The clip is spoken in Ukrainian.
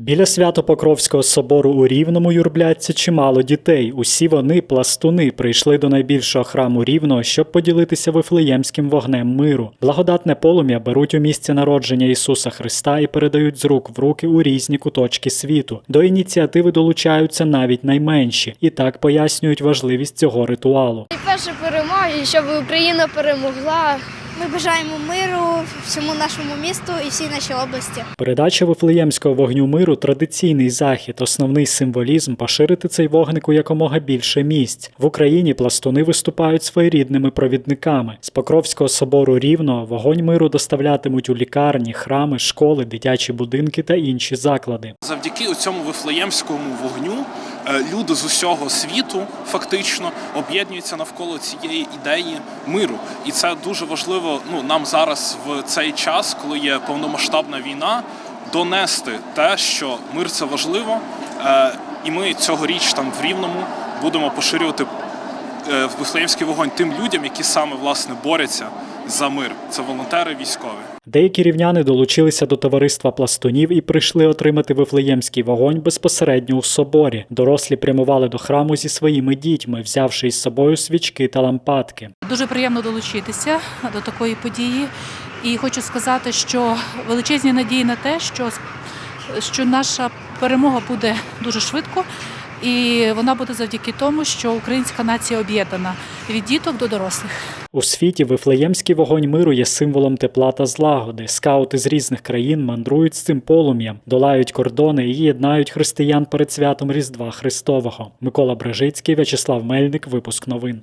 Біля Свято-Покровського собору у Рівному юрбляться чимало дітей. Усі вони, пластуни, прийшли до найбільшого храму Рівного, щоб поділитися вифлеємським вогнем миру. Благодатне полум'я беруть у місці народження Ісуса Христа і передають з рук в руки у різні куточки світу. До ініціативи долучаються навіть найменші, і так пояснюють важливість цього ритуалу. Найперше перемоги, щоб Україна перемогла. Ми бажаємо миру всьому нашому місту і всій нашій області. Передача вифлеємського вогню миру традиційний захід, основний символізм поширити цей вогник у якомога більше місць. В Україні пластуни виступають своєрідними провідниками. З Покровського собору рівно вогонь миру доставлятимуть у лікарні, храми, школи, дитячі будинки та інші заклади. Завдяки цьому вифлеємському вогню е, люди з усього світу фактично об'єднуються навколо цієї ідеї миру, і це дуже важливо. Ну нам зараз в цей час, коли є повномасштабна війна, донести те, що мир це важливо, е, і ми цьогоріч там в Рівному будемо поширювати е, вифлеємський вогонь тим людям, які саме власне борються за мир. Це волонтери, військові. Деякі рівняни долучилися до товариства пластунів і прийшли отримати вифлеємський вогонь безпосередньо у соборі. Дорослі прямували до храму зі своїми дітьми, взявши із собою свічки та лампадки. Дуже приємно долучитися до такої події. І хочу сказати, що величезні надії на те, що, що наша перемога буде дуже швидко, і вона буде завдяки тому, що українська нація об'єднана від діток до дорослих. У світі вифлеємський вогонь миру є символом тепла та злагоди. Скаути з різних країн мандрують з цим полум'ям, долають кордони і єднають християн перед святом Різдва Христового. Микола Бражицький, В'ячеслав Мельник, випуск новин.